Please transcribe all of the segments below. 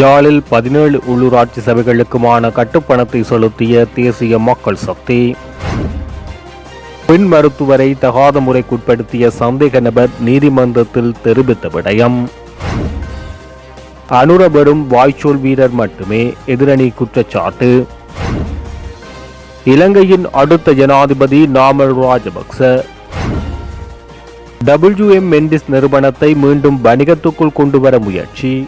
ஜாலில் பதினேழு உள்ளூராட்சி சபைகளுக்குமான கட்டுப்பணத்தை செலுத்திய தேசிய மக்கள் சக்தி. பெண் மருத்துவரை தகாத முறைக்குட்படுத்திய சந்தேக நபர் நீதிமன்றத்தில் தெரிவித்த விடயம். அனுரபெறும் வாய்ச்சொல் வீரர் மட்டுமே எதிரணி குற்றச்சாட்டு. இலங்கையின் அடுத்த ஜனாதிபதி நாமல் ராஜபக்ச. டபிள்யூஎம் மெண்டிஸ் நிறுவனத்தை மீண்டும் வணிகத்துக்குள் கொண்டுவர முயற்சி.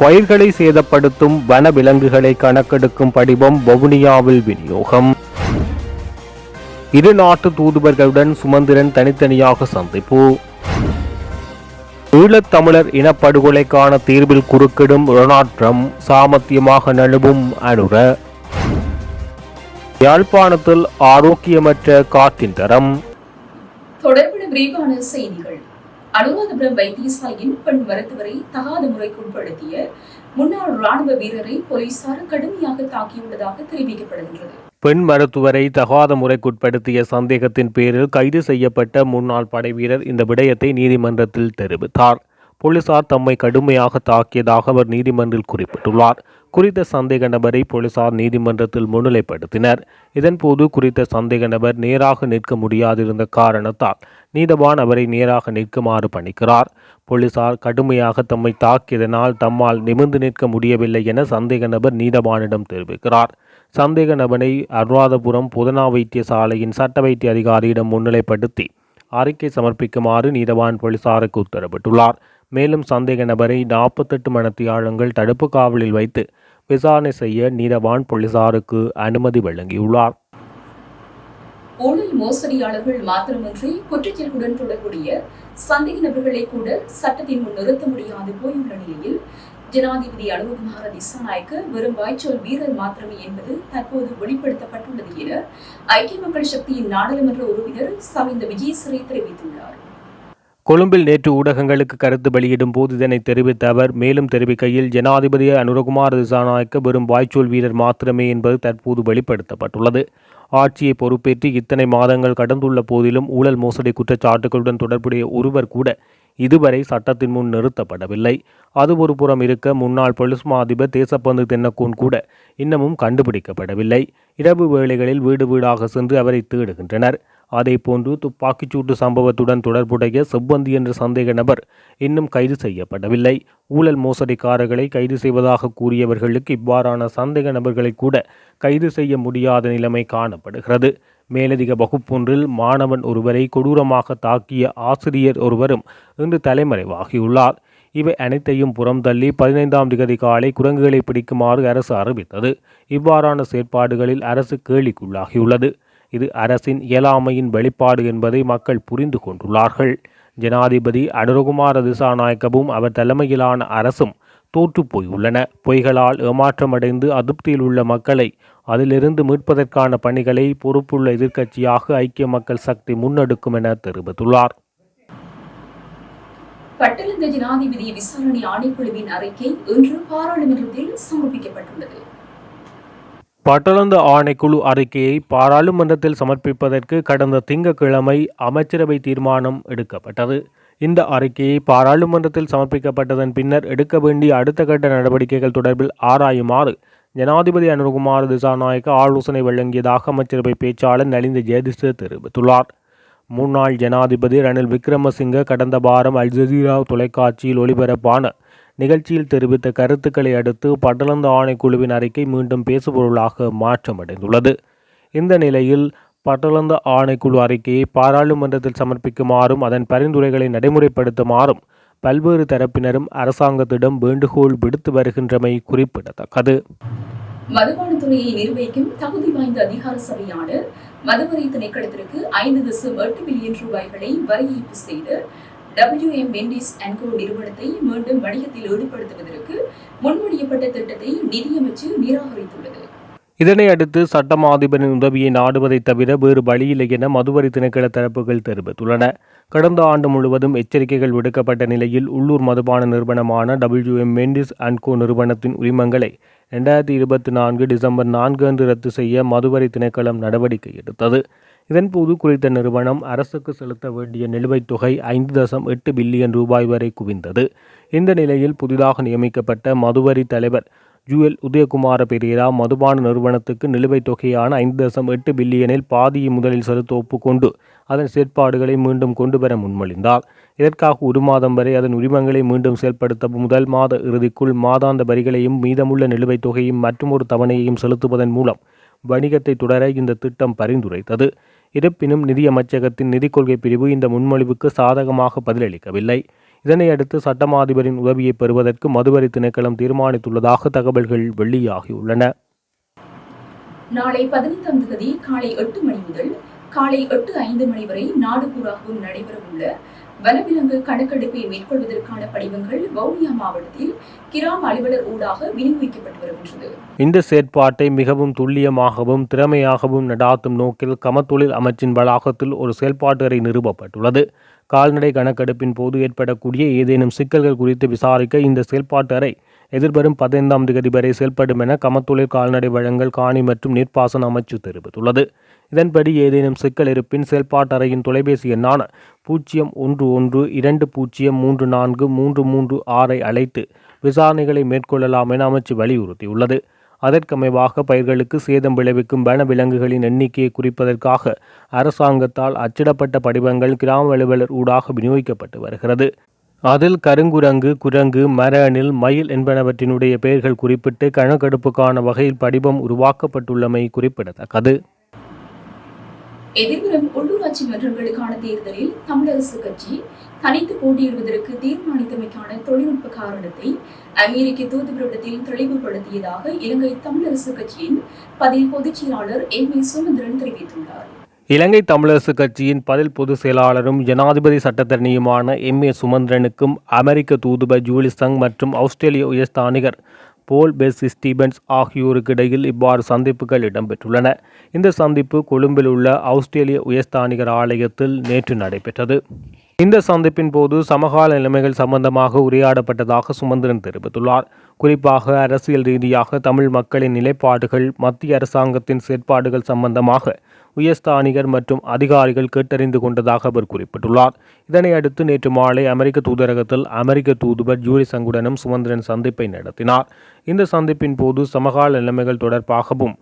பயிர்களை சேதப்படுத்தும் வன விலங்குகளை கணக்கெடுக்கும் படிவம் வவுனியாவில் விநியோகம். இரு நாட்டு தூதுவர்களுடன் சுமந்திரன் தனித்தனியாக சந்திப்பு. ஈழத்தமிழர் இனப்படுகொலைக்கான தீர்வில் குறுக்கிடும் ரொனால்ட் சாமர்த்தியமாக நழுவும் அனுர. யாழ்ப்பாணத்தில் ஆரோக்கியமற்ற காற்றின் தரம். தொடர்புட விரிவான செய்திகள். அனுராதபுரம் வைத்தியசாலையின் பெண் மருத்துவரை தகாத முறைக்கு உட்படுத்திய முன்னாள் ராணுவ வீரரை போலீசார் கடுமையாக தாக்கியுள்ளதாக தெரிவிக்கப்படுகின்றது. பெண் மருத்துவரை தகாத முறைக்குட்படுத்திய சந்தேகத்தின் பேரில் கைது செய்யப்பட்ட முன்னாள் படைவீரர் இந்த விடயத்தை நீதிமன்றத்தில் தெரிவித்தார். போலீசார் தம்மை கடுமையாக தாக்கியதாக அவர் நீதிமன்றில் குறிப்பிட்டுள்ளார். குறித்த சந்தேக நபரை போலீசார் நீதிமன்றத்தில் முன்னிலைப்படுத்தினர். இதன்போது குறித்த சந்தேக நபர் நேராக நிற்க முடியாதிருந்த காரணத்தால் நீதவான் அவரை நேராக நிற்குமாறு பணிக்கிறார். போலீசார் கடுமையாக தம்மை தாக்கியதனால் தம்மால் நிமிர்ந்து நிற்க முடியவில்லை என சந்தேக நபர் நீதவானிடம் தெரிவிக்கிறார். சந்தேக நபரை அனுராதபுரம் புதனா வைத்தியசாலையின் சட்ட வைத்திய அதிகாரியிடம் முன்னிலைப்படுத்தி அறிக்கை சமர்ப்பிக்குமாறு நீதவான் போலீசாருக்கு உத்தரவிட்டுள்ளார். மேலும் சந்தேக நபரை நாற்பத்தெட்டு மணத்தியாளங்கள் தடுப்பு காவலில் வைத்து விசாரணை செய்ய நீதவான் போலீசாருக்கு அனுமதி வழங்கியுள்ளார். ஊழல் மோசடியாளர்கள் மாத்திரமின்றி குற்றச்செயலுடன் தொடர்புடைய சந்தேக நபர்களை கூட சட்டத்தின் முன் நிறுத்த முடியாது போயுள்ள நிலையில் ஜனாதிபதி அனுபகுமார திசாநாயக்க வெறும் வாய்ச்சொல் வீரர் மாத்திரமே என்பது தற்போது வெளிப்படுத்தப்பட்டுள்ளது என ஐக்கிய மக்கள் சக்தியின் நாடாளுமன்ற உறுப்பினர் சமிந்த விஜயசிறை தெரிவித்துள்ளார். கொழும்பில் நேற்று ஊடகங்களுக்கு கருத்து வெளியிடும் போது இதனை தெரிவித்த அவர் மேலும் தெரிவிக்கையில் ஜனாதிபதி அனுரகுமார் திசாநாயக்க வெறும் வாய்ச்சொல் வீரர் மாத்திரமே என்பது தற்போது வெளிப்படுத்தப்பட்டுள்ளது. ஆட்சியை பொறுப்பேற்று இத்தனை மாதங்கள் கடந்துள்ள போதிலும் ஊழல் மோசடி குற்றச்சாட்டுகளுடன் தொடர்புடைய ஒருவர் கூட இதுவரை சட்டத்தின் முன் நிறுத்தப்படவில்லை. அது ஒரு புறம் இருக்க முன்னாள் பொலிஸ்மா அதிபர் தேசப்பந்து தென்னக்கூன் கூட இன்னமும் கண்டுபிடிக்கப்படவில்லை. இரவு வேளைகளில் வீடு வீடாக சென்று அவரை தேடுகின்றனர். அதேபோன்று துப்பாக்கிச்சூட்டு சம்பவத்துடன் தொடர்புடைய செவ்வந்தி என்ற சந்தேக நபர் இன்னும் கைது செய்யப்படவில்லை. ஊழல் மோசடிக்காரர்களை கைது செய்வதாக கூறியவர்களுக்கு இவ்வாறான சந்தேக நபர்களை கூட கைது செய்ய முடியாத நிலைமை காணப்படுகிறது. மேலதிக வகுப்பொன்றில் மாணவன் ஒருவரை கொடூரமாக தாக்கிய ஆசிரியர் ஒருவரும் இன்று தலைமறைவாகியுள்ளார். இவை அனைத்தையும் புறம் தள்ளி பதினைந்தாம் திகதி காலை குரங்குகளை பிடிக்குமாறு அரசு அறிவித்தது. இவ்வாறான செயற்பாடுகளில் அரசு கேள்விக்குள்ளாகியுள்ளது இது அரசின் இயலாமையின் வெளிப்பாடு என்பதை மக்கள் புரிந்து கொண்டுள்ளார்கள். ஜனாதிபதி அனுரகுமார திசாநாயக்கவும் அவர் தலைமையிலான அரசும் தோற்று போயுள்ளன. பொய்களால் ஏமாற்றமடைந்து அதிருப்தியில் உள்ள மக்களை அதிலிருந்து மீட்பதற்கான பணிகளை பொறுப்புள்ள எதிர்க்கட்சியாக ஐக்கிய மக்கள் சக்தி முன்னெடுக்கும் என தெரிவித்துள்ளார். பட்டலந்த ஜனாதிபதி விசாரணை ஆணைக்குழுவின் அறிக்கை இன்று பாராளுமன்றத்தில் சமர்ப்பிக்கப்பட்டுள்ளது. பட்டளந்த ஆணைக்குழு அறிக்கையை பாராளுமன்றத்தில் சமர்ப்பிப்பதற்கு கடந்த திங்கட்கிழமை அமைச்சரவை தீர்மானம் எடுக்கப்பட்டது. இந்த அறிக்கையை பாராளுமன்றத்தில் சமர்ப்பிக்கப்பட்டதன் பின்னர் எடுக்க வேண்டிய அடுத்த கட்ட நடவடிக்கைகள் தொடர்பில் ஆராயுமாறு ஜனாதிபதி அனுகுமார் திசாநாயக்க ஆலோசனை வழங்கியதாக அமைச்சரவை பேச்சாளர் நலிந்த ஜெயதிஷ தெரிவித்துள்ளார். முன்னாள் ஜனாதிபதி ரணில் விக்ரமசிங்க கடந்த வாரம் அல் ஜசீரா தொலைக்காட்சியில் ஒளிபரப்பான நிகழ்ச்சியில் தெரிவித்த கருத்துக்களை அடுத்து படலந்து ஆணைக்குழுவின் அறிக்கை மீண்டும் பேசுபொருளாக மாற்றமடைந்துள்ளது. இந்த நிலையில் பட்டளந்த ஆணைக்குழு அறிக்கையை பாராளுமன்றத்தில் சமர்ப்பிக்குமாறும் அதன் பரிந்துரைகளை நடைமுறைப்படுத்துமாறும் பல்வேறு தரப்பினரும் அரசாங்கத்திடம் வேண்டுகோள் விடுத்து வருகின்றமை குறிப்பிடத்தக்கது. மதுபானத்துறையை நிர்வகிக்கும் தகுதி வாய்ந்த அதிகார சபையான மதுவரை திணைக்களத்திற்கு ஐந்து தசம் எட்டு பில்லியன் ரூபாய்களை வரி ஏய்ப்பு செய்து WM மெண்டிஸ் அன்கோ நிறுவனத்தை மீண்டும் வணிகத்தில் ஈடுபடுத்துவதற்கு முன்மொழியப்பட்ட திட்டத்தை நிதியமைச்சு நிராகரித்துள்ளது. இதனை அடுத்து சட்டம் அதிபரின் உதவியை நாடுவதை தவிர வேறு வழியில்லை என மதுவரி திணைக்கள தரப்புகள் தெரிவித்துள்ளன. கடந்த ஆண்டு முழுவதும் எச்சரிக்கைகள் விடுக்கப்பட்ட நிலையில் உள்ளூர் மதுபான நிறுவனமான டபிள்யூஎம் மெண்டிஸ் அண்ட் கோ நிறுவனத்தின் உரிமங்களை ரெண்டாயிரத்தி இருபத்தி நான்கு டிசம்பர் நான்கு அன்று ரத்து செய்ய மதுவரி திணைக்களம் நடவடிக்கை எடுத்தது. இதன்போது குறித்த நிறுவனம் அரசுக்கு செலுத்த வேண்டிய நிலுவைத் தொகை ஐந்து தசம் எட்டு பில்லியன் ரூபாய் வரை குவிந்தது. இந்த நிலையில் புதிதாக நியமிக்கப்பட்ட மதுவரி தலைவர் ஜுவல் உதயகுமார பெரியரா மதுபான நிறுவனத்துக்கு நிலுவைத் தொகையான ஐந்து தசம் எட்டு பில்லியனில் பாதியை முதலில் செலுத்த ஒப்புக்கொண்டு அதன் செயற்பாடுகளை மீண்டும் கொண்டுவர முன்மொழிந்தார். இதற்காக ஒரு மாதம் வரை அதன் உரிமங்களை மீண்டும் செயல்படுத்த முதல் மாத இறுதிக்குள் மாதாந்த வரிகளையும் மீதமுள்ள நிலுவைத் தொகையும் மற்றொரு தவணையையும் செலுத்துவதன் மூலம் வணிகத்தை தொடர இந்த திட்டம் பரிந்துரைத்தது. இருப்பினும் நிதியமைச்சகத்தின் நிதிக் கொள்கை பிரிவு இந்த முன்மொழிவுக்கு சாதகமாக பதிலளிக்கவில்லை. இதனை அடுத்து சட்டமா அதிபரின் உதவியை பெறுவதற்கு மதுவரி திணைக்களம் தீர்மானித்துள்ளதாக தகவல்கள் வெளியாகியுள்ளன. நாளை பதினைந்தாம் தேதி காலை எட்டு மணி முதல் காலை எட்டு ஐந்து மணி வரை நாடு பூராகவும் நடைபெறவுள்ள வனவிலங்கு கணக்கெடுப்பை மேற்கொள்வதற்கான படிவங்கள் வவுனியா மாவட்டத்தில் கிராம அலுவலர் ஊடாக விநியோகிக்கப்பட்டு வருகின்றது. இந்த செயற்பாட்டை மிகவும் துல்லியமாகவும் திறமையாகவும் நடாத்தும் நோக்கில் கமத்தொழில் அமைச்சின் வளாகத்தில் ஒரு செயல்பாட்டு அறை நிறுவப்பட்டுள்ளது. கால்நடை கணக்கெடுப்பின் போது ஏற்படக்கூடிய ஏதேனும் சிக்கல்கள் குறித்து விசாரிக்க இந்த செயல்பாட்டு அறை எதிர்வரும் பதினைந்தாம் தேதி வரை செயல்படும் என கமத்தொழில் கால்நடை வழங்கல் காணி மற்றும் நீர்ப்பாசன அமைச்சு தெரிவித்துள்ளது. இதன்படி ஏதேனும் சிக்கல் இருப்பின் செயல்பாட்டு அறையின் தொலைபேசி எண்ணான பூஜ்ஜியம் ஒன்று ஒன்று இரண்டு பூஜ்ஜியம் மூன்று நான்கு மூன்று மூன்று ஆறை அழைத்து விசாரணைகளை மேற்கொள்ளலாம் என அமைச்சு வலியுறுத்தியுள்ளது. அதற்கமைவாக பயிர்களுக்கு சேதம் விளைவிக்கும் வன விலங்குகளின் எண்ணிக்கையை குறிப்பதற்காக அரசாங்கத்தால் அச்சிடப்பட்ட படிவங்கள் கிராம அலுவலர் ஊடாக விநியோகிக்கப்பட்டு வருகிறது. அதில் கருங்குரங்கு குரங்கு மரணில் மயில் என்பனவற்றினுடைய பெயர்கள் குறிப்பிட்டு கணக்கெடுப்புக்கான வகையில் படிவம் உருவாக்கப்பட்டுள்ளமை குறிப்பிடத்தக்கது. எதிர்வரும் உள்ளூராட்சி மன்றங்களுக்கான தேர்தலில் தமிழரசு கட்சி தனித்து போட்டியிடுவதற்கு தீர்மானித்தமைக்கான தொழில்நுட்ப காரணத்தை அமெரிக்க தூதுவரிடத்தில் தெளிவுபடுத்தியதாக இலங்கை தமிழரசு கட்சியின் பதில் பொதுச் செயலாளர் எம் ஏ சுமந்திரன் தெரிவித்துள்ளார். இலங்கை தமிழரசு கட்சியின் பதில் பொதுச் செயலாளரும் ஜனாதிபதி சட்டத்தரணியுமான எம் ஏ சுமந்திரனுக்கும் அமெரிக்க தூதுவர் ஜூலி சங் மற்றும் ஆஸ்திரேலிய உயர்ஸ்தானிகர் போல் பெஸ் ஸ்டீபன்ஸ் ஆகியோருக்கு இடையில் இவ்வாறு சந்திப்புகள் இடம்பெற்றுள்ளன. இந்த சந்திப்பு கொழும்பில் உள்ள ஆஸ்திரேலிய உயர்ஸ்தானிகர் ஆலயத்தில் நேற்று நடைபெற்றது. இந்த சந்திப்பின் போது சமகால நிலைமைகள் சம்பந்தமாக உரையாடப்பட்டதாக சுமந்திரன் தெரிவித்துள்ளார். குறிப்பாக அரசியல் ரீதியாக தமிழ் மக்களின் நிலைப்பாடுகள் மத்திய அரசாங்கத்தின் செயற்பாடுகள் சம்பந்தமாக உயர்ஸ்தானிகர் மற்றும் அதிகாரிகள் கேட்டறிந்து கொண்டதாக அவர் குறிப்பிட்டுள்ளார். இதனை அடுத்து நேற்று மாலை அமெரிக்க தூதரகத்தில் அமெரிக்க தூதுவர் ஜூலி சங்குடனும் சுமந்திரன் சந்திப்பை நடத்தினார். இந்த சந்திப்பின் போது சமகால நிலைமைகள் தொடர்பாகவும்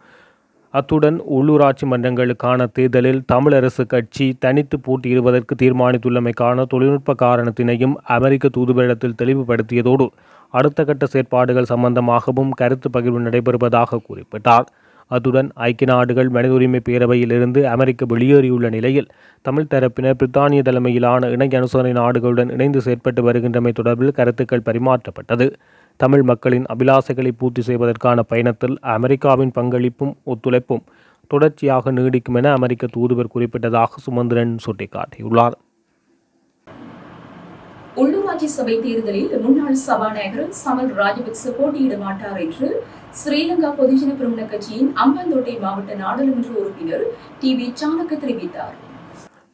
அத்துடன் உள்ளூராட்சி மன்றங்களுக்கான தேர்தலில் தமிழரசு கட்சி தனித்து போட்டியிடுவதற்கு தீர்மானித்துள்ளமைக்கான தொழில்நுட்ப காரணத்தினையும் அமெரிக்க தூதுவரிடத்தில் தெளிவுபடுத்தியதோடு அடுத்த கட்ட செயற்பாடுகள் சம்பந்தமாகவும் கருத்து பகிர்வு நடைபெறுவதாக குறிப்பிட்டார். அத்துடன் ஐக்கிய நாடுகள் மனித உரிமை பேரவையிலிருந்து அமெரிக்க வெளியேறியுள்ள நிலையில் தமிழ் தரப்பினர் பிரித்தானிய தலைமையிலான இணை அனுசரணை நாடுகளுடன் இணைந்து செயற்பட்டு வருகின்றமை தொடர்பில் கருத்துக்கள் பரிமாற்றப்பட்டது. தமிழ் மக்களின் அபிலாசைகளை பூர்த்தி செய்வதற்கான பயணத்தில் அமெரிக்காவின் பங்களிப்பும் ஒத்துழைப்பும் தொடர்ச்சியாக நீடிக்கும் என அமெரிக்க தூதுவர் குறிப்பிட்டதாக சுமந்திரன் சுட்டிக்காட்டியுள்ளார். உள்ளூராட்சி சபை தேர்தலில் முன்னாள் சபாநாயகர் சமல் ராஜபக்ச போட்டியிட மாட்டார் என்று ஸ்ரீலங்கா பொதுஜன பிரமுன கட்சியின் அம்பாந்தோட்டை மாவட்ட நாடாளுமன்ற உறுப்பினர் டி வி சாணக்க தெரிவித்தார்.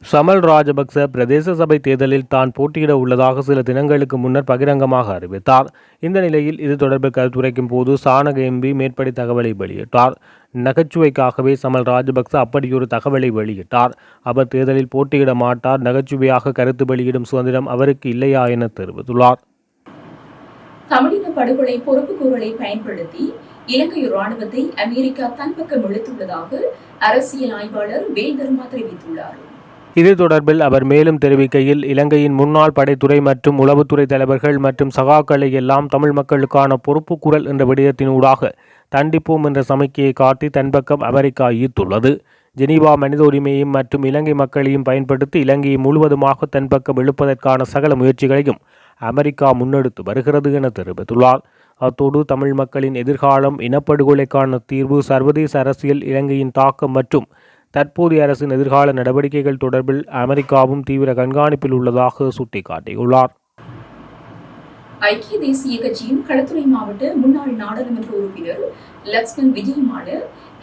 சமல் ராஜபக்ச பிரதேச சபை தேர்தலில் தான் போட்டியிட உள்ளதாக சில தினங்களுக்கு முன்னர் பகிரங்கமாக அறிவித்தார். இந்த நிலையில் இது தொடர்பில் கருத்துரைக்கும் போது சாணக எம்பி மேற்படி தகவலை வெளியிட்டார். நகைச்சுவைக்காகவே சமல் ராஜபக்ச அப்படியொரு தகவலை வெளியிட்டார். அவர் தேர்தலில் போட்டியிட மாட்டார். நகைச்சுவையாக கருத்து வெளியிடும் சுதந்திரம் அவருக்கு இல்லையா என தெரிவித்துள்ளார். தமிழின படுகொலை பொறுப்புக்கூறலை பயன்படுத்தி இலங்கை ராணுவத்தை அமெரிக்கா தன் பக்கம் இழுத்துள்ளதாக அரசியல் ஆய்வாளர் வேல் தர்மா தெரிவித்துள்ளார். இது தொடர்பில் அவர் மேலும் தெரிவிக்கையில் இலங்கையின் முன்னாள் படைத்துறை மற்றும் உளவுத்துறை தலைவர்கள் மற்றும் சகாக்களை எல்லாம் தமிழ் மக்களுக்கான பொறுப்பு குரல் என்ற விடயத்தினூடாக தண்டிப்போம் என்ற சமிக்கையை காட்டி தன்பக்கம் அமெரிக்கா ஈர்த்துள்ளது. ஜெனீவா மனித உரிமையையும் மற்றும் இலங்கை மக்களையும் பயன்படுத்தி இலங்கையை முழுவதுமாக தன்பக்கம் இழுப்பதற்கான சகல முயற்சிகளையும் அமெரிக்கா முன்னெடுத்து வருகிறது என தெரிவித்துள்ளார். அத்தோடு தமிழ் மக்களின் எதிர்காலம் இனப்படுகொலைக்கான தீர்வு சர்வதேச அரசியல் இலங்கையின் தாக்கம் மற்றும் தற்போதைய அரசின் எதிர்கால நடவடிக்கைகள் தொடர்பில் அமெரிக்காவும் தீவிர கண்காணிப்பில் உள்ளதாக சுட்டிக்காட்டியுள்ளார். ஐக்கிய தேசிய கட்சியின் களத்துறை மாவட்ட முன்னாள் நாடாளுமன்ற உறுப்பினர் லக்ஷ்மண் விஜயமான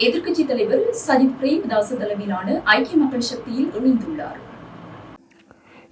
எதிர்க்கட்சி தலைவர் சஜித் பிரேமதாச தலைமையிலான ஐக்கிய மக்கள் சக்தியில் இணைந்துள்ளார்.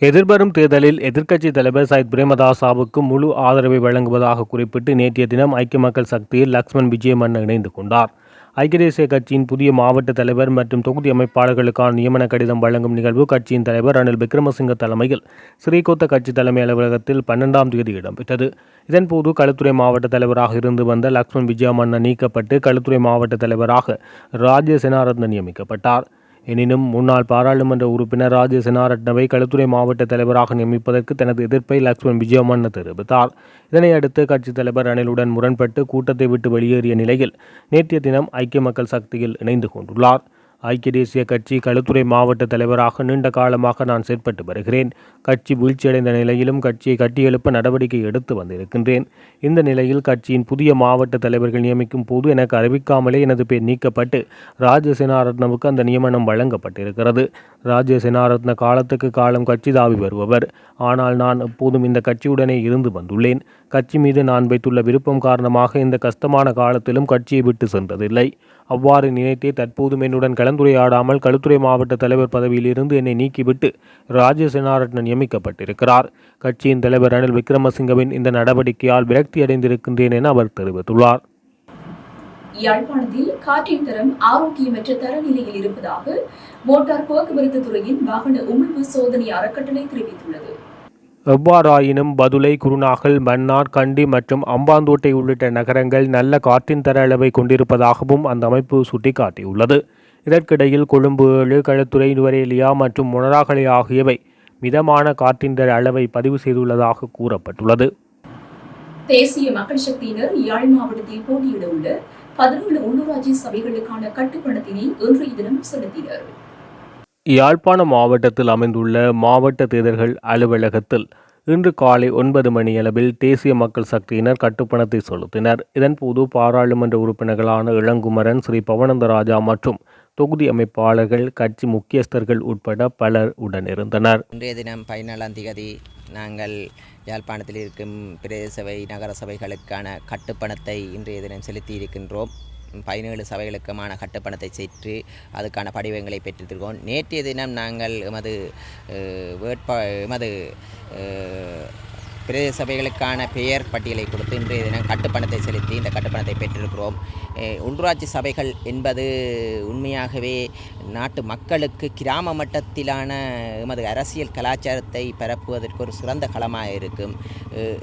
எதிர்வரும் தேர்தலில் எதிர்க்கட்சித் தலைவர் சயித் பிரேமதாசாவுக்கு முழு ஆதரவை வழங்குவதாக குறிப்பிட்டு நேற்றைய தினம் ஐக்கிய மக்கள் சக்தியில் லக்ஷ்மண் விஜயமன் இணைந்து கொண்டார். ஐக்கிய தேசிய கட்சியின் புதிய மாவட்ட தலைவர் மற்றும் தொகுதி அமைப்பாளர்களுக்கான நியமன கடிதம் வழங்கும் நிகழ்வு கட்சியின் தலைவர் ரணில் விக்ரமசிங்க தலைமையில் ஸ்ரீகோத்த கட்சி தலைமை அலுவலகத்தில் பன்னெண்டாம் தேதி இடம்பெற்றது. இதன்போது களுத்துறை மாவட்ட தலைவராக இருந்து வந்த லக்ஷ்மண் விஜயமன்ன நீக்கப்பட்டு களுத்துறை மாவட்ட தலைவராக ராஜ்ய செனாரத்ன நியமிக்கப்பட்டார். எனினும் முன்னாள் பாராளுமன்ற உறுப்பினர் ராஜ செனாரட்னவை களுத்துறை மாவட்ட தலைவராக நியமிப்பதற்கு தனது எதிர்ப்பை லக்ஷ்மண் விஜயமன்ன தெரிவித்தார். இதனையடுத்து கட்சித் தலைவர் ரணிலுடன் முரண்பட்டு கூட்டத்தை விட்டு வெளியேறிய நிலையில் நேற்றைய தினம் ஐக்கிய மக்கள் சக்தியில் இணைந்து கொண்டுள்ளார். ஐக்கிய தேசிய கட்சி களுத்துறை மாவட்ட தலைவராக நீண்ட காலமாக நான் செயற்பட்டு வருகிறேன். கட்சி வீழ்ச்சியடைந்த நிலையிலும் கட்சியை கட்டியெழுப்ப நடவடிக்கை எடுத்து வந்திருக்கின்றேன். இந்த நிலையில் கட்சியின் புதிய மாவட்ட தலைவர்கள் நியமிக்கும் போது எனக்கு அறிவிக்காமலே எனது பேர் நீக்கப்பட்டு ராஜ செனாரத்னவுக்கு அந்த நியமனம் வழங்கப்பட்டிருக்கிறது. ராஜ செனாரத்ன காலத்துக்கு காலம் கட்சி தாவி வருபவர். ஆனால் நான் எப்போதும் இந்த கட்சியுடனே இருந்து வந்துள்ளேன். கட்சி மீது நான் வைத்துள்ள விருப்பம் காரணமாக இந்த கஷ்டமான காலத்திலும் கட்சியை விட்டு சென்றதில்லை. அவ்வாறு நினைத்தே தற்போதும் என்னுடன் கலந்துரையாடாமல் களுத்துறை மாவட்ட தலைவர் பதவியிலிருந்து என்னை நீக்கிவிட்டு ராஜ செனாரட்ன நியமிக்கப்பட்டிருக்கிறார். கட்சியின் தலைவர் ரணில் விக்ரமசிங்கவின் இந்த நடவடிக்கையால் விரக்தி அடைந்திருக்கின்றேன் என அவர் தெரிவித்துள்ளார். யாழ்ப்பாணத்தில் காற்றின் தரம் ஆரோக்கியமற்ற தரநிலையில் இருப்பதாக மோட்டார் போக்குவரத்து துறையின் வாகன உமிழ்வு சோதனை அறக்கட்டளை தெரிவித்துள்ளது. எவ்வாறாயினும் பதுளை குருநாகல் மன்னார் கண்டி மற்றும் அம்பாந்தோட்டை உள்ளிட்ட நகரங்கள் நல்ல காற்றின் தர அளவை கொண்டிருப்பதாகவும் அந்த அமைப்பு சுட்டிக்காட்டியுள்ளது. இதற்கிடையில் கொழும்பு ஏழு களத்துறை நுவரேலியா மற்றும் மொனராகலை ஆகியவை மிதமான காற்றின் தர அளவை பதிவு செய்துள்ளதாக கூறப்பட்டுள்ளது. தேசிய மக்கள் சக்தியினர் யாழ் மாவட்டத்தில் போட்டியிட உள்ள பதினேழு உள்ளூராட்சி சபைகளுக்கான கட்டுப்பணத்தினை இன்றைய தினம் செலுத்தினர். யாழ்ப்பாணம் மாவட்டத்தில் அமைந்துள்ள மாவட்ட தேர்தல்கள் அலுவலகத்தில் இன்று காலை ஒன்பது மணியளவில் தேசிய மக்கள் சக்தியினர் கட்டுப்பணத்தை செலுத்தினர். இதன்போது பாராளுமன்ற உறுப்பினர்களான இளங்குமரன் ஸ்ரீ பவனந்தராஜா மற்றும் தொகுதி அமைப்பாளர்கள் கட்சி முக்கியஸ்தர்கள் உட்பட பலர் உடனிருந்தனர். இன்றைய தினம் பதினாலாம் தேதி நாங்கள் யாழ்ப்பாணத்தில் இருக்கும் பிரதேச சபை நகர சபைகளுக்கான கட்டுப்பணத்தை இன்றைய தினம் செலுத்தி இருக்கின்றோம் பதினேழு சபைகளுக்குமான கட்டுப்பணத்தை செற்று அதுக்கான படிவங்களை பெற்றிருக்கிறோம். நேற்றைய தினம் நாங்கள் எமது வேட்பா எமது பிரதேச சபைகளுக்கான பெயர் பட்டியலை கொடுத்து இன்றைய தினம் கட்டுப்பணத்தை செலுத்தி இந்த கட்டுப்பணத்தை பெற்றிருக்கிறோம். அஹ், உள்ளூராட்சி சபைகள் என்பது உண்மையாகவே நாட்டு மக்களுக்கு கிராம மட்டத்திலான எமது அரசியல் கலாச்சாரத்தை பரப்புவதற்கு ஒரு சிறந்த களமாக இருக்கும்.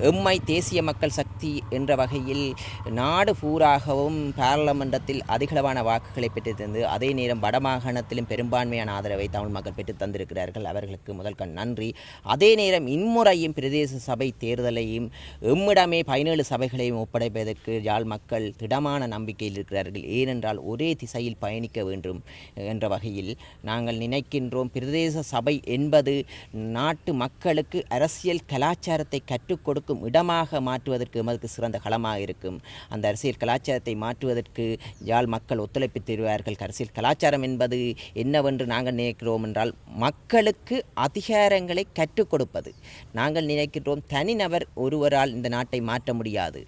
எம்மை தேசிய மக்கள் சக்தி என்ற வகையில் நாடு பூராகவும் பாராளுமன்றத்தில் அதிகளவான வாக்குகளை பெற்று அதே நேரம் வடமாகாணத்திலும் பெரும்பான்மையான ஆதரவை தமிழ் மக்கள் பெற்று தந்திருக்கிறார்கள். அவர்களுக்கு முதல் கண் நன்றி. அதே நேரம் இம்முறையும் பிரதேச சபை தேர்தலையும் எம்மிடமே பதினேழு சபைகளையும் ஒப்படைப்பதற்கு யாழ் மக்கள் திடமான நம்பிக்கையில் இருக்கிறார்கள். ஏனென்றால் ஒரே திசையில் பயணிக்க வேண்டும் என்ற வகையில் நாங்கள் நினைக்கின்றோம். பிரதேச சபை என்பது நாட்டு மக்களுக்கு அரசியல் கலாச்சாரத்தை கற்றுக் கொடுக்கும் இடமாக மாற்றுவதற்கு எமக்கு சிறந்த களமாக இருக்கும். அந்த அரசியல் கலாச்சாரத்தை மாற்றுவதற்கு யாழ் மக்கள் ஒத்துழைப்பு தருவார்கள். அரசியல் கலாச்சாரம் என்பது என்னவென்று நாங்கள் நினைக்கிறோம் என்றால் மக்களுக்கு அதிகாரங்களை கற்றுக் கொடுப்பது. நாங்கள் நினைக்கின்றோம் தனிநபர் ஒருவரால் இந்த நாட்டை மாற்ற முடியாது.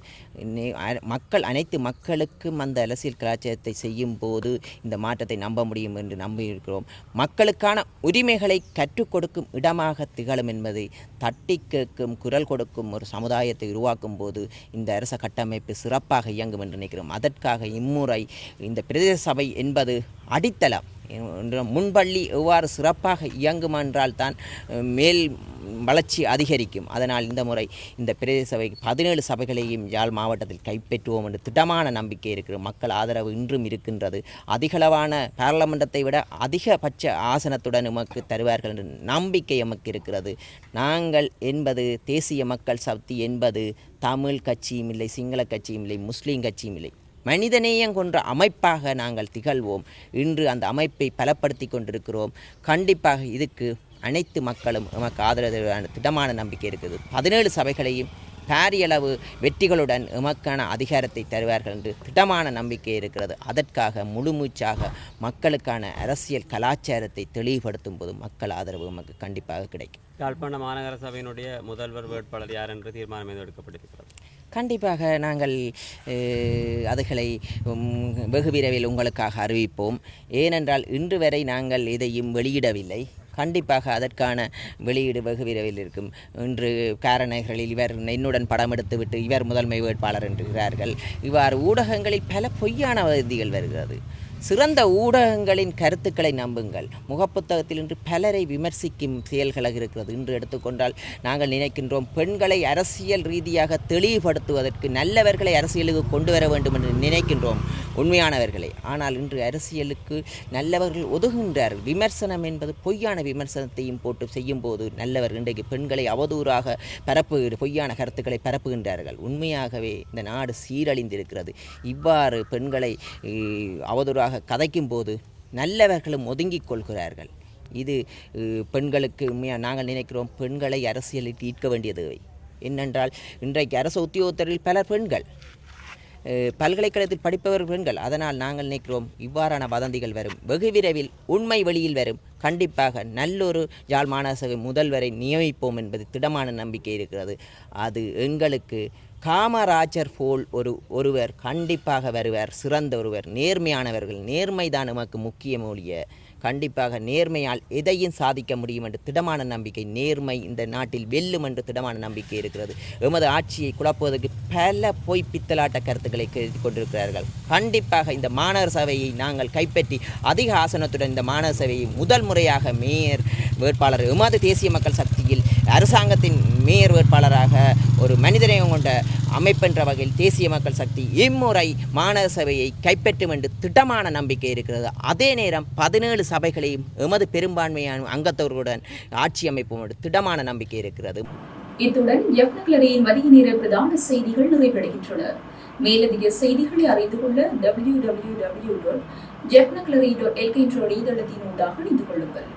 அ- மக்கள் அனைத்து மக்களுக்கும் அந்த அரசியல் கலாச்சாரத்தை செய்யும் போது இந்த மாற்றத்தை நம்ப முடியும் என்று நம்பியிருக்கிறோம். மக்களுக்கான உரிமைகளை கற்றுக் கொடுக்கும் இடமாக திகழும் என்பதை தட்டி கேட்கும் குரல் கொடுக்கும் ஒரு சமுதாயத்தை உருவாக்கும் போது இந்த அரச கட்டமைப்பு சிறப்பாக இயங்கும் என்று நினைக்கிறோம். அதற்காக இம்முறை இந்த பிரதேச சபை என்பது அடித்தளம். முன்பள்ளி எவ்வாறு சிறப்பாக இயங்கும் என்றால் தான் மேல் வளர்ச்சி அதிகரிக்கும். அதனால் இந்த முறை இந்த பிரதேச சபை பதினேழு சபைகளையும் யாழ் மாவட்டத்தில் கைப்பற்றுவோம் என்று திட்டமான நம்பிக்கை இருக்கிறது மக்கள் ஆதரவு இன்றும் இருக்கின்றது. அதிகளவான பாராளுமன்றத்தை விட அதிகபட்ச ஆசனத்துடன் எமக்கு தருவார்கள் என்று நம்பிக்கை எமக்கு இருக்கிறது. நாங்கள் என்பது தேசிய மக்கள் சக்தி என்பது தமிழ் கட்சியும் இல்லை சிங்கள கட்சியும் இல்லை முஸ்லீம் கட்சியும் இல்லை. மனிதநேயம் கொன்ற அமைப்பாக நாங்கள் திகழ்வோம். இன்று அந்த அமைப்பை பலப்படுத்தி கொண்டிருக்கிறோம். கண்டிப்பாக இதுக்கு அனைத்து மக்களும் நமக்கு ஆதரவு திடமான நம்பிக்கை இருக்குது. பதினேழு சபைகளையும் பாரியளவு வெற்றிகளுடன் எமக்கான அதிகாரத்தை தருவார்கள் என்று திடமான நம்பிக்கை இருக்கிறது. அதற்காக முழுமூச்சாக மக்களுக்கான அரசியல் கலாச்சாரத்தை தெளிவுபடுத்தும் போது மக்கள் ஆதரவு நமக்கு கண்டிப்பாக கிடைக்கும். யாழ்ப்பாண மாநகர சபையினுடைய முதல்வர் வேட்பாளர் யார் என்று தீர்மானம் எடுக்கப்பட்டிருக்கிறது? கண்டிப்பாக நாங்கள் அதுகளை வெகு விரைவில் உங்களுக்காக அறிவிப்போம். ஏனென்றால் இன்று வரை நாங்கள் எதையும் வெளியிடவில்லை. கண்டிப்பாக அதற்கான வெளியீடு வெகு விரைவில் இருக்கும். இன்று காரணிகளில் இவர் என்னுடன் படம் எடுத்துவிட்டு இவர் முதன்மை வேட்பாளர் என்கிறார்கள் இவ்வாறு ஊடகங்களில் பல பொய்யான வதந்திகள் வருகிறது. சிறந்த ஊடகங்களின் கருத்துக்களை நம்புங்கள். முகப்புத்தகத்தில் இன்று பலரை விமர்சிக்கும் செயல்களாக இருக்கிறது. இன்று எடுத்துக்கொண்டால் நாங்கள் நினைக்கின்றோம் பெண்களை அரசியல் ரீதியாக தெளிவுபடுத்துவதற்கு நல்லவர்களை அரசியலுக்கு கொண்டு வர வேண்டும் என்று நினைக்கின்றோம். உண்மையானவர்களை. ஆனால் இன்று அரசியலுக்கு நல்லவர்கள் ஒதுகுகின்றார்கள். விமர்சனம் என்பது பொய்யான விமர்சனத்தையும் போட்டு செய்யும் போது நல்லவர் இன்றைக்கு பெண்களை அவதூறாக பரப்பு பொய்யான கருத்துக்களை பரப்புகின்றார்கள். உண்மையாகவே இந்த நாடு சீரழிந்திருக்கிறது. இவ்வாறு பெண்களை அவதூறாக கதைக்கும் போது நல்லவர்களும் ஒதுங்கிக் கொள்கிறார்கள். இது பெண்களுக்கு உண்மையாக நாங்கள் நினைக்கிறோம் பெண்களை அரசியலில் ஈர்க்க வேண்டியது என்னென்றால் இன்றைக்கு அரசு உத்தியோகத்தரில் பலர் பெண்கள் பல்கலைக்கழகத்தில் படிப்பவர் பெண்கள். அதனால் நாங்கள் நினைக்கிறோம் இவ்வாறான வதந்திகள் வரும். வெகு விரைவில் உண்மை வெளியில் வரும். கண்டிப்பாக நல்லொரு யாழ் மாநகர முதல்வரை நியமிப்போம் என்பது திடமான நம்பிக்கை இருக்கிறது. அது எங்களுக்கு காமராஜர் போல் ஒரு ஒருவர் கண்டிப்பாக வருவார். சிறந்த ஒருவர். நேர்மையானவர்கள். நேர்மைதான் நமக்கு முக்கிய ஒழிய கண்டிப்பாக நேர்மையால் எதையும் சாதிக்க முடியும் என்று திடமான நம்பிக்கை நேர்மை இந்த நாட்டில் வெல்லும் என்று திடமான நம்பிக்கை இருக்கிறது. எமது ஆட்சியை குழப்புவதற்கு பல பொய் பித்தலாட்ட கருத்துக்களை கேட்டுக் கொண்டிருக்கிறார்கள். கண்டிப்பாக இந்த மாணவர் சபையை நாங்கள் கைப்பற்றி அதிக ஆசனத்துடன் இந்த மாணவர் சபையை முதல் முறையாக மேயர் வேட்பாளர் எமது தேசிய மக்கள் சக்தியில் அரசாங்கத்தின் மேயர் வேட்பாளராக ஒரு மனிதநேயம் கொண்ட அமைப்பென்ற வகையில் தேசிய மக்கள் சக்தி இம்முறை மாநகர சபையை கைப்பற்றும் என்று திட்டமான நம்பிக்கை இருக்கிறது. அதே நேரம் பதினேழு சபைகளையும் எமது பெரும்பான்மையான அங்கத்தவர்களுடன் ஆட்சி அமைப்பும் என்று திடமான நம்பிக்கை இருக்கிறது. இத்துடன் எஃப்னக்லரியின் மதிய நேர பிரதான செய்திகள் நிறைவடைகின்றன. மேலதிக செய்திகளை அறிந்து கொள்ள டபிள்யூ டபிள்யூ டபிள்யூ டாட் ஜெஃப்னக்லரி டாட் எல்கே என்ற இணையதளத்தின் ஊடாக இணைந்து கொள்ளுங்கள்.